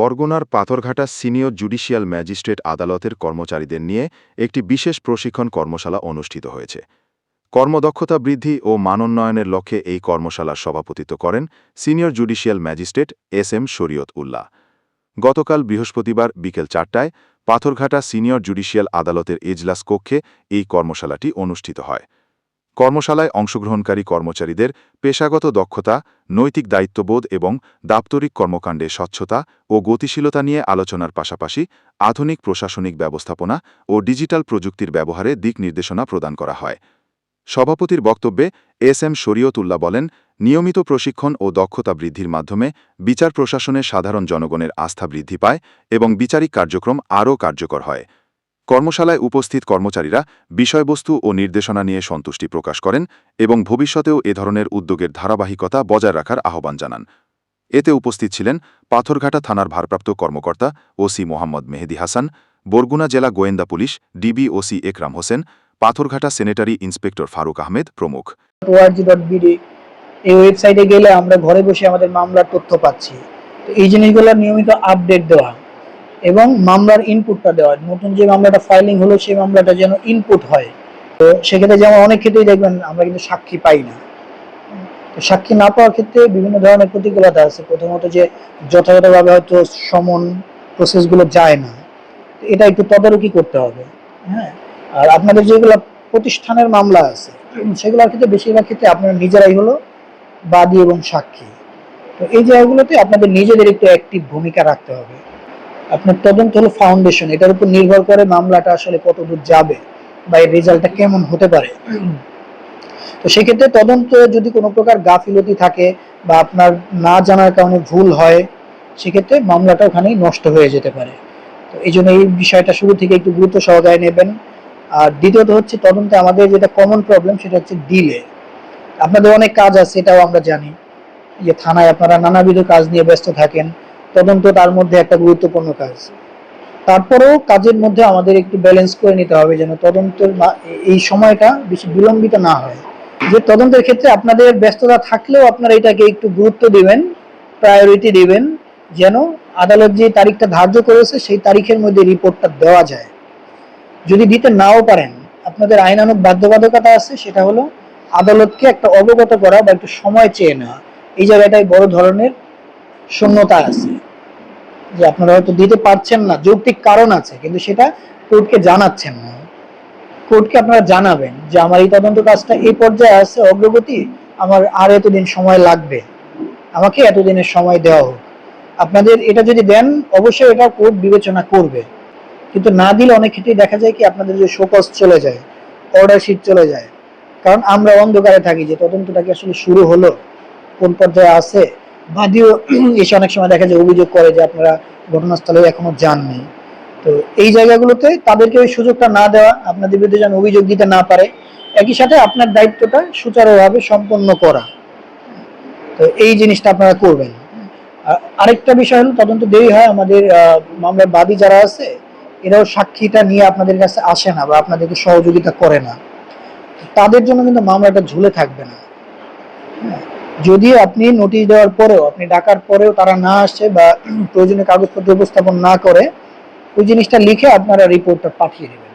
বরগুনার Patharghata senior judicial magistrate আদালতের কর্মচারীদের নিয়ে একটি বিশেষ প্রশিক্ষণ কর্মশালা অনুষ্ঠিত হয়েছে। কর্মদক্ষতা বৃদ্ধি ও মানোন্নয়নের লক্ষ্যে এই কর্মশালার সভাপতিত্ব করেন senior judicial magistrate S M Shariat Ullah. গতকাল বৃহস্পতিবার বিকেল চারটায় পাথরঘাটা সিনিয়র জুডিশিয়াল আদালতের এজলাস কক্ষে এই কর্মশালাটি অনুষ্ঠিত হয়। কর্মশালায় অংশগ্রহণকারী কর্মচারীদের পেশাগত দক্ষতা, নৈতিক দায়িত্ববোধ এবং দাপ্তরিক কর্মকাণ্ডে স্বচ্ছতা ও গতিশীলতা নিয়ে আলোচনার পাশাপাশি আধুনিক প্রশাসনিক ব্যবস্থাপনা ও ডিজিটাল প্রযুক্তির ব্যবহারে দিক নির্দেশনা প্রদান করা হয়। সভাপতির বক্তব্যে এস এম শরীয়তুল্লাহ বলেন, নিয়মিত প্রশিক্ষণ ও দক্ষতা বৃদ্ধির মাধ্যমে বিচার প্রশাসনে সাধারণ জনগণের আস্থা বৃদ্ধি পায় এবং বিচারিক কার্যক্রম আরও কার্যকর হয়। কর্মশালায় উপস্থিত কর্মচারীরা বিষয়বস্তু ও নির্দেশনা নিয়ে সন্তুষ্টি প্রকাশ করেন এবং ভবিষ্যতেও এ ধরনের উদ্যোগের ধারাবাহিকতা বজায় রাখার আহ্বান জানান। এতে উপস্থিত ছিলেন পাথরঘাটা থানার ভারপ্রাপ্ত কর্মকর্তা ওসি মোহাম্মদ মেহেদি হাসান, বরগুনা জেলা গোয়েন্দা police DB OC Ekram Hossain, Patharghata sanitary inspector Faruk Ahmed প্রমুখ। এই ওয়েবসাইটে গেলে আমরা ঘরে বসে আমাদের মামলার তথ্য পাচ্ছি। তো এই জিনিসগুলোর নিয়মিত আপডেট দেওয়া এবং মামলার ইনপুটটা দেওয়া। নতুন যে মামলাটা ফাইলিং হলো, সেই মামলাটা যেন ইনপুট হয়। তো সেক্ষেত্রে যেমন অনেক ক্ষেত্রেই দেখবেন, আমরা কিন্তু সাক্ষী পাই না। তো সাক্ষী না পাওয়ার ক্ষেত্রে বিভিন্ন ধরনের প্রতিকূলতা আছে। প্রথমত যে যথাযথভাবে হয়তো সমন প্রসেসগুলো যায় না। এটা একটু তদারকি করতে হবে। হ্যাঁ? আর আপনাদের যেগুলো প্রতিষ্ঠানের মামলা আছে, সেগুলোর ক্ষেত্রে বেশিরভাগ ক্ষেত্রে আপনারা নিজেরাই হলো বাদী এবং সাক্ষী। তো এই জায়গাগুলোতে আপনাদের নিজেদের একটু অ্যাক্টিভ ভূমিকা রাখতে হবে। আপনার তদন্ত হলো ফাউন্ডেশন এটার উপর নির্ভর করে মামলাটা আসলে কতদূর যাবে বা এর রেজাল্টটা কেমন হতে পারে। তো সেক্ষেত্রে তদন্ত যদি কোনো প্রকার গাফিলতি থাকে বা আপনার না জানার কারণে ভুল হয়, সেক্ষেত্রে মামলাটা ওখানেই নষ্ট হয়ে যেতে পারে। তো এই জন্য এই বিষয়টা শুরু থেকে একটু গুরুত্ব সহকারে নেবেন। আর দ্বিতীয়ত হচ্ছে তদন্তে আমাদের যেটা কমন প্রবলেম সেটা হচ্ছে ডিলে আপনাদের অনেক কাজ আছে, এটাও আমরা জানি। যে থানায় আপনারা নানাবিধ কাজ নিয়ে ব্যস্ত থাকেন। তদন্ত তার মধ্যে একটা গুরুত্বপূর্ণ কাজ। তারপরেও কাজের মধ্যে আমাদের একটু ব্যালেন্স করে নিতে হবে যেন তদন্তের এই সময়টা বেশি বিলম্বিত না হয়। যে তদন্তের ক্ষেত্রে আপনাদের ব্যস্ততা থাকলেও আপনারা এটাকে একটু গুরুত্ব দিবেন প্রায়োরিটি দিবেন, যেন আদালত যে তারিখটা ধার্য করেছে সেই তারিখের মধ্যে রিপোর্টটা দেওয়া যায়। যদি দিতে নাও পারেন, আপনাদের আইনানুগ বাধ্যবাধকতা আছে, সেটা হলো আদালতকে একটা অবগত করা বা একটু সময় চেয়ে নেওয়া। এই জায়গাটায় বড় ধরনের শূন্যতা আছে। যে আপনারা হয়তো দিতে পারছেন না, যৌক্তিক কারণ আছে, কিন্তু সেটা কোর্টকে জানাচ্ছেন না। কোর্টকে আপনারা জানাবেন যে আমার এই তদন্ত কাজটা এই পর্যায়ে আছে, অগ্রগতি, আমার আর এতদিন সময় লাগবে। আমাকে এতদিনের সময় দেওয়া হোক। আপনাদের এটা যদি দেন, অবশ্যই এটা কোর্ট বিবেচনা করবে। কিন্তু না দিলে অনেক ক্ষেত্রেই দেখা যায় কি আপনাদের যে শোকজ চলে যায়, অর্ডার শিট চলে যায়। কারণ আমরা অন্ধকারে থাকি যে তদন্তটা কি আসলে শুরু হলো, কোন পর্যায়ে আছে বাদীও এসে অনেক সময় দেখা যায় অভিযোগ করে যে আপনারা ঘটনাস্থলে এখনও যাননি। তো এই জায়গাগুলোতে তাদেরকে ওই সুযোগটা না দেওয়া আপনাদের বিরুদ্ধে যেন অভিযোগ দিতে না পারে একই সাথে আপনার দায়িত্বটা সুচারুভাবে সম্পন্ন করা। তো এই জিনিসটা আপনারা করবেন। আরেকটা বিষয় হলো তদন্ত দেরি হয় আমাদের মামলার বাদী যারা আছে এরাও সাক্ষীটা নিয়ে আপনাদের কাছে আসে না বা আপনাদেরকে সহযোগিতা করে না। তাদের জন্য কিন্তু মামলাটা ঝুলে থাকবে না। হ্যাঁ, যদি আপনি নোটিশ দেওয়ার পরেও, আপনি ডাকার পরেও তারা না আসে বা প্রয়োজনীয় কাগজপত্র উপস্থাপন না করে, ওই জিনিসটা লিখে আপনারা রিপোর্টটা পাঠিয়ে দেবেন।